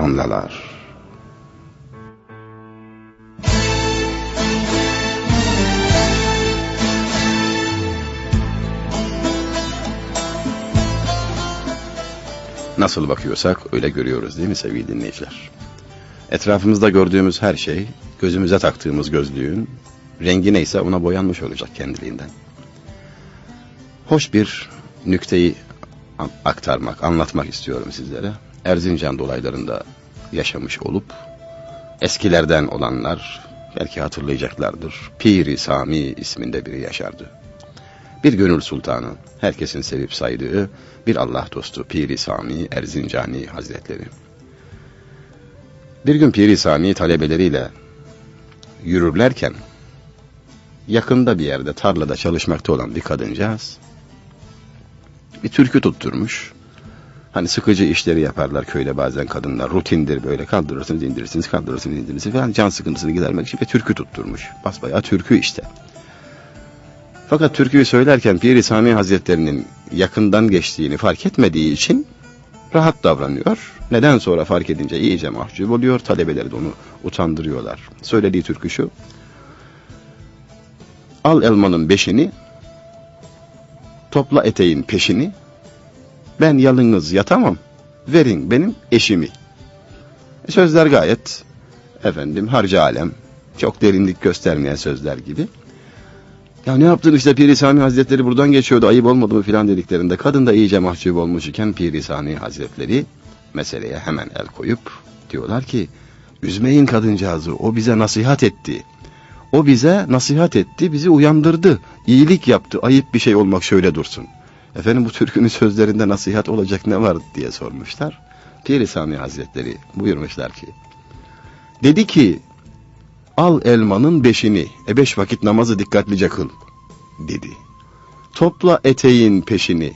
damlalar. Nasıl bakıyorsak öyle görüyoruz değil mi sevgili dinleyiciler? Etrafımızda gördüğümüz her şey, gözümüze taktığımız gözlüğün rengi neyse ona boyanmış olacak kendiliğinden. Hoş bir nükteyi aktarmak, anlatmak istiyorum sizlere. Erzincan dolaylarında yaşamış olup eskilerden olanlar belki hatırlayacaklardır. Piri Sami isminde biri yaşardı. Bir gönül sultanı, herkesin sevip saydığı bir Allah dostu Piri Sami Erzincani Hazretleri. Bir gün Piri Sami talebeleriyle yürürlerken yakında bir yerde tarlada çalışmakta olan bir kadıncağız bir türkü tutturmuş. Hani sıkıcı işleri yaparlar köyde bazen kadınlar. Rutindir böyle kaldırırsınız indirirsiniz kaldırırsınız indirirsiniz falan can sıkıntısını gidermek için bir türkü tutturmuş. Basbayağı türkü işte. Fakat türküyü söylerken Piri Sami Hazretlerinin yakından geçtiğini fark etmediği için rahat davranıyor. Neden sonra fark edince iyice mahcup oluyor. Talebeleri de onu utandırıyorlar. Söylediği türkü şu. Al elmanın beşini, topla eteğin peşini, ben yalınız yatamam, verin benim eşimi. Sözler gayet efendim harca alem, çok derinlik göstermeyen sözler gibi. Ya ne yaptın işte Piri Sami Hazretleri buradan geçiyordu ayıp olmadı mı filan dediklerinde kadın da iyice mahcup olmuş iken Piri Sami Hazretleri meseleye hemen el koyup diyorlar ki üzmeyin kadıncağızı o bize nasihat etti. O bize nasihat etti bizi uyandırdı iyilik yaptı ayıp bir şey olmak şöyle dursun. Efendim bu türkünün sözlerinde nasihat olacak ne var diye sormuşlar. Piri Sami Hazretleri buyurmuşlar ki dedi ki Al elmanın beşini, e beş vakit namazı dikkatlice kıl, dedi. Topla eteğin peşini,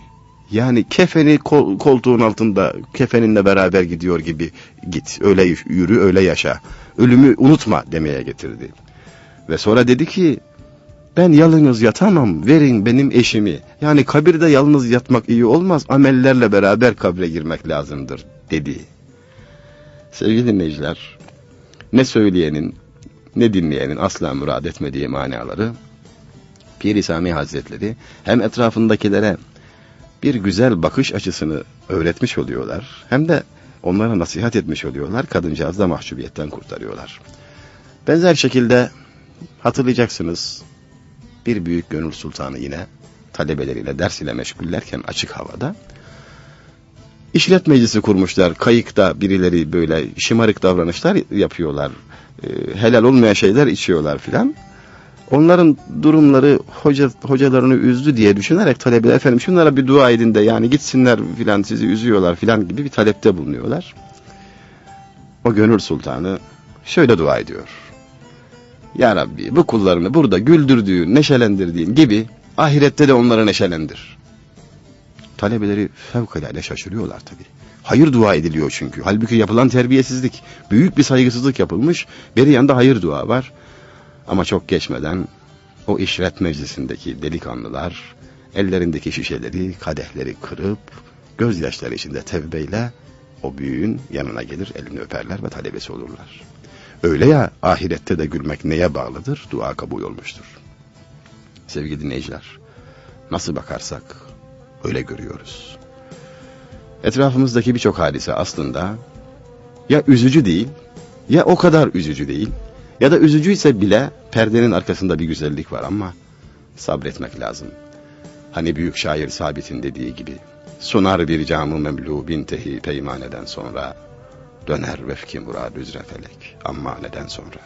yani kefeni kol, koltuğun altında kefeninle beraber gidiyor gibi git, öyle yürü, öyle yaşa. Ölümü unutma demeye getirdi. Ve sonra dedi ki, ben yalnız yatamam, verin benim eşimi. Yani kabirde yalnız yatmak iyi olmaz, amellerle beraber kabre girmek lazımdır, dedi. Sevgili dinleyiciler, ne söyleyenin, ne dinleyenin asla murad etmediği manaları Pir-i Sami Hazretleri hem etrafındakilere bir güzel bakış açısını öğretmiş oluyorlar hem de onlara nasihat etmiş oluyorlar. Kadıncağız da mahcubiyetten kurtarıyorlar. Benzer şekilde hatırlayacaksınız bir büyük gönül sultanı yine talebeleriyle ders ile meşgullerken açık havada işlet meclisi kurmuşlar. Kayıkta birileri böyle şımarık davranışlar yapıyorlar. E, helal olmayan şeyler içiyorlar filan. Onların durumları hoca hocalarını üzdü diye düşünerek talebeler efendim şunlara bir dua edin de yani gitsinler filan sizi üzüyorlar filan gibi bir talepte bulunuyorlar. O gönül sultanı şöyle dua ediyor. Ya Rabbi bu kullarını burada güldürdüğün, neşelendirdiğin gibi ahirette de onları neşelendir. Talebeleri fevkalade şaşırıyorlar tabii. Hayır dua ediliyor çünkü. Halbuki yapılan terbiyesizlik, büyük bir saygısızlık yapılmış. Bir yanda hayır dua var. Ama çok geçmeden o işret meclisindeki delikanlılar ellerindeki şişeleri, kadehleri kırıp gözyaşları içinde tevbeyle o büyüğün yanına gelir, elini öperler ve talebesi olurlar. Öyle ya ahirette de gülmek neye bağlıdır? Dua kabul olmuştur. Sevgili dinleyiciler, nasıl bakarsak öyle görüyoruz. Etrafımızdaki birçok hadise aslında ya üzücü değil, ya o kadar üzücü değil, ya da üzücüyse bile perdenin arkasında bir güzellik var ama sabretmek lazım. Hani büyük şair Sabit'in dediği gibi, sunar bir camı memlu bin tehi peymaneden sonra, döner vefki murad üzre felek, amma neden sonra.